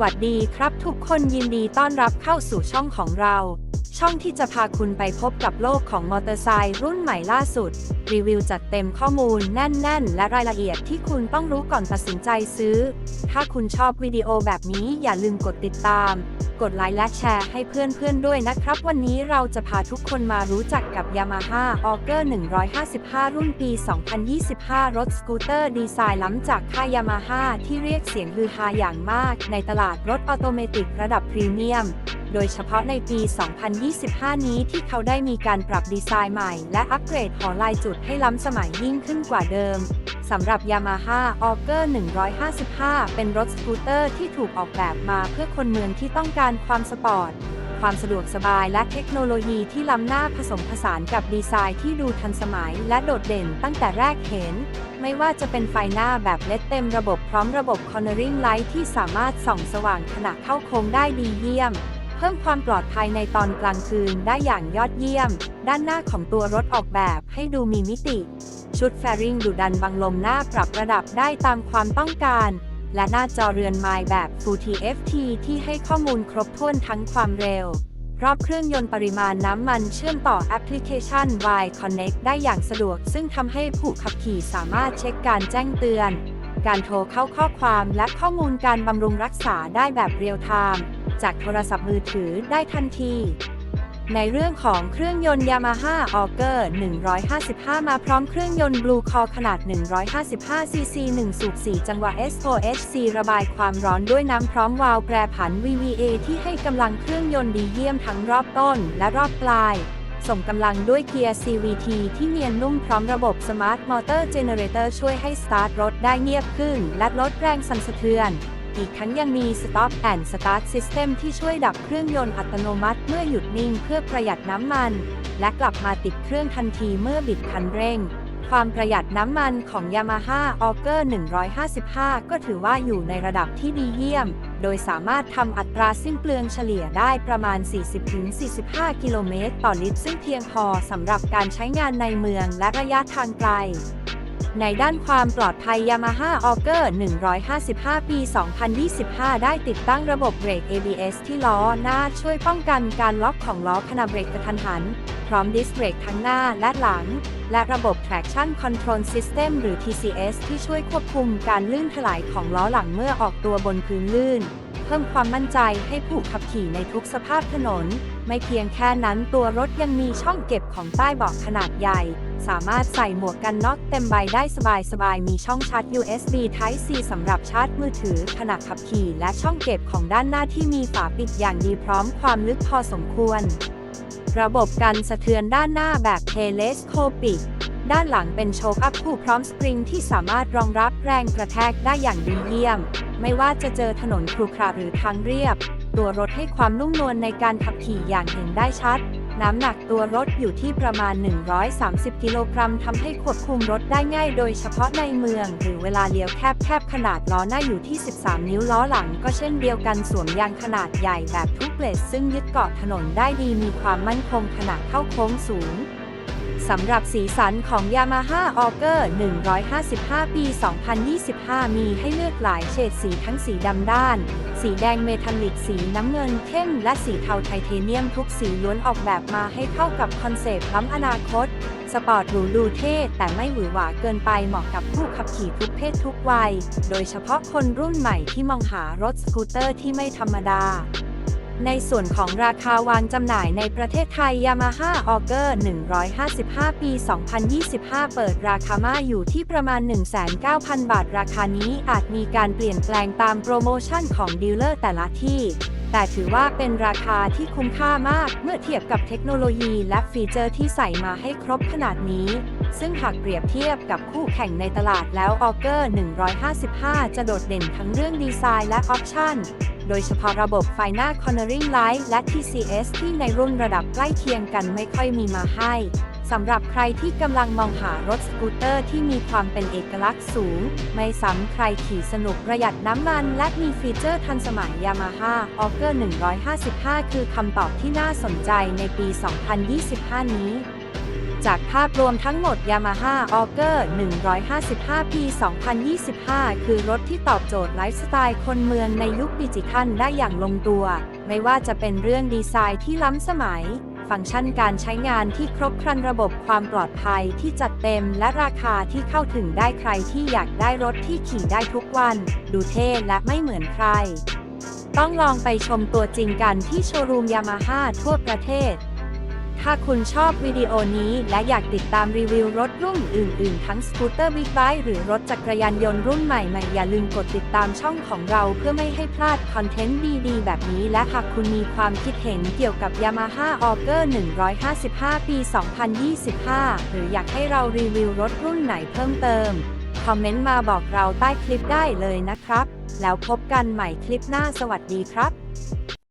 วัสดีครับทุกคนยินดีต้อนรับเข้าสู่ช่องของเรา ช่องที่จะพาคุณไปพบกับโลกของมอเตอร์ไซค์รุ่นใหม่ล่าสุด รีวิวจัดเต็มข้อมูลแน่น ๆ และรายละเอียดที่คุณต้องรู้ก่อนตัดสินใจซื้อ ถ้าคุณชอบวิดีโอแบบนี้อย่าลืมกดติดตาม กดไลค์และแชร์ให้เพื่อน ๆ ด้วยนะครับ วันนี้เราจะพาทุกคนมารู้จักกับ Yamaha Auger 155 รุ่นปี 2025 รถสกูตเตอร์ดีไซน์ล้ำจากค่าย Yamaha ที่เรียกเสียงฮือฮาอย่างมาก ในตลาดรถออโตเมติกระดับพรีเมียม โดยเฉพาะในปี 2025 นี้ที่เขาได้มีการปรับดีไซน์ใหม่ และอัปเกรดหอลายจุดให้ล้ำสมัยยิ่งขึ้นกว่าเดิมสำหรับ Yamaha Auger 155 เป็นรถสกูตเตอร์ที่ถูกออกแบบมาเพื่อคนเมืองที่ต้องการความสปอร์ต ความสะดวกสบายและเทคโนโลยีที่ล้ำหน้าผสมผสานกับดีไซน์ที่ดูทันสมัยและโดดเด่นตั้งแต่แรกเห็น ไม่ว่าจะเป็นไฟหน้าแบบเลดเต็มระบบพร้อมระบบ Cornering Light ที่สามารถส่องสว่างขณะเข้าโค้งได้ดีเยี่ยม พิ่มความปลอดภัยในตอนกลางคืนได้อย่างยอดเยี่ยม ด้านหน้าของตัวรถออกแบบให้ดูมีมิติ ชุดแฟริงดูดันบังลมหน้าปรับระดับได้ตามความต้องการ และหน้าจอเรือนไมล์แบบ Full TFT ที่ให้ข้อมูลครบถ้วนทั้งความเร็ว รอบเครื่องยนต์ปริมาณน้ำมันเชื่อมต่อแอปพลิเคชัน Y Connect ได้อย่างสะดวก ซึ่งทำให้ผู้ขับขี่สามารถเช็คการแจ้งเตือน การโทรเข้าข้อความและข้อมูลการบำรุงรักษาได้แบบเรียลไทม์ จากโทรศัพท์มือถือได้ทันที ในเรื่องของเครื่องยนต์ Yamaha Auger 155 มาพร้อมเครื่องยนต์ Blue Core ขนาด 155 cc 1 สูบ 4 จังหวะ SOHC ระบายความร้อนด้วยน้ำพร้อมวาล์วแปรผัน VVA ที่ให้กำลังเครื่องยนต์ดีเยี่ยมทั้งรอบต้นและรอบปลายส่งกำลังด้วยเกียร์ CVT ที่เนียนนุ่มพร้อมระบบ Smart Motor Generator ช่วยให้สตาร์ทรถได้เงียบขึ้น และลดแรงสั่นสะเทือน อีกทั้งยังมี Stop and Start System ที่ช่วยดับเครื่องยนต์อัตโนมัติเมื่อหยุดนิ่งเพื่อประหยัดน้ำมัน และกลับมาติดเครื่องทันทีเมื่อบิดคันเร่ง ความประหยัดน้ำมันของ Yamaha Auger 155 ก็ถือว่าอยู่ในระดับที่ดีเยี่ยม โดยสามารถทำอัตราสิ้นเปลืองเฉลี่ยได้ประมาณ 40-45 กิโลเมตรต่อลิตรซึ่งเพียงพอสำหรับการใช้งานในเมืองและระยะทางไกล ในด้านความปลอดภัย Yamaha Auger 155 ปี 2025 ได้ติดตั้งระบบเบรก ABS ที่ล้อหน้าช่วยป้องกันการล็อกของล้อขณะเบรกกระทันหัน พร้อมดิสเบรกทั้งหน้าและหลัง และระบบ Traction Control System หรือ TCS ที่ช่วยควบคุมการลื่นถลายของล้อหลังเมื่อออกตัวบนพื้นลื่น พิ่มความมั่นใจให้ผู้ขับขี่ในทุกสภาพถนน ไม่เพียงแค่นั้นตัวรถยังมีช่องเก็บของใต้เบาะขนาดใหญ่ สามารถใส่หมวกกันน็อกเต็มใบได้สบายๆ มีช่องชาร์จ USB Type C สำหรับชาร์จมือถือขณะขับขี่ และช่องเก็บของด้านหน้าที่มีฝาปิดอย่างดีพร้อมความลึกพอสมควร ระบบกันสะเทือนด้านหน้าแบบ Telescopic ด้านหลังเป็นโชคอัพคู่พร้อมสปริงที่สามารถรองรับแรงกระแทกได้อย่างดีเยี่ยม ไม่ว่าจะเจอถนนครุขระหรือทางเรียบ ตัวรถให้ความนุ่มนวลในการขับขี่อย่างเห็นได้ชัด น้ำหนักตัวรถอยู่ที่ประมาณ 130 กิโลกรัมทำให้ควบคุมรถได้ง่ายโดยเฉพาะในเมือง หรือเวลาเลี้ยวแคบๆขนาดล้อหน้าอยู่ที่ 13 นิ้วล้อหลังก็เช่นเดียวกันสวมยางขนาดใหญ่แบบทุกเลสซึ่งยึดเกาะถนนได้ดีมีความมั่นคงขณะเข้าโค้งสูง สำหรับสีสันของ Yamaha Auger 155 ปี 2025 มีให้เลือกหลายเฉดสีทั้งสีดำด้าน สีแดงเมทัลลิก สีน้ำเงินเข้ม และสีเทาไทเทเนียมทุกสีล้วนออกแบบมาให้เข้ากับคอนเซปต์ล้ำอนาคต สปอร์ตหรูดูเท่ แต่ไม่หวือหวาเกินไปเหมาะกับผู้ขับขี่ทุกเพศทุกวัย โดยเฉพาะคนรุ่นใหม่ที่มองหารถสกูตเตอร์ที่ไม่ธรรมดา ในส่วนของราคาวางจำหน่ายในประเทศไทย Yamaha Auger 155 ปี 2025 เปิดราคามาอยู่ที่ประมาณ 19,000 บาท ราคานี้อาจมีการเปลี่ยนแปลงตามโปรโมชั่นของดีลเลอร์แต่ละที่ แต่ถือว่าเป็นราคาที่คุ้มค่ามากเมื่อเทียบกับเทคโนโลยีและฟีเจอร์ที่ใส่มาให้ครบขนาดนี้ซึ่งหากเปรียบเทียบกับคู่แข่งในตลาดแล้ว Auger 155 จะโดดเด่นทั้งเรื่องดีไซน์และออปชั่น โดยเฉพาะระบบไฟหน้า Cornering Light และ TCS ที่ในรุ่นระดับใกล้เคียงกันไม่ค่อยมีมาให้สำหรับใครที่กำลังมองหารถสกูตเตอร์ที่มีความเป็นเอกลักษณ์สูง ไม่ซ้ำใครขี่สนุกประหยัดน้ำมัน และมีฟีเจอร์ทันสมัย Yamaha Auger 155 คือคำตอบที่น่าสนใจในปี 2025 นี้ จากภาพรวมทั้งหมด Yamaha Auger 155ปี2025 คือรถที่ตอบโจทย์ไลฟ์สไตล์คนเมืองในยุคดิจิทัลได้อย่างลงตัว ไม่ว่าจะเป็นเรื่องดีไซน์ที่ล้ำสมัย ฟังก์ชันการใช้งานที่ครบครันระบบความปลอดภัยที่จัดเต็มและราคาที่เข้าถึงได้ใครที่อยากได้รถที่ขี่ได้ทุกวัน ดูเท่และไม่เหมือนใคร ต้องลองไปชมตัวจริงกันที่โชว์รูมยามาฮ่าทั่วประเทศ ถ้าคุณชอบวิดีโอนี้และอยากติดตามรีวิวรถรุ่นอื่น ๆ ทั้งสกูตเตอร์บิ๊กไบค์หรือรถจักรยานยนต์รุ่นใหม่ ๆ อย่าลืมกดติดตามช่องของเราเพื่อไม่ให้พลาดคอนเทนต์ดีๆ แบบนี้และหากคุณมีความคิดเห็นเกี่ยวกับ Yamaha Auger 155 ปี 2025 หรืออยากให้เรารีวิวรถรุ่นไหนเพิ่มเติม คอมเมนต์มาบอกเราใต้คลิปได้เลยนะครับ แล้วพบกันใหม่คลิปหน้าสวัสดีครับ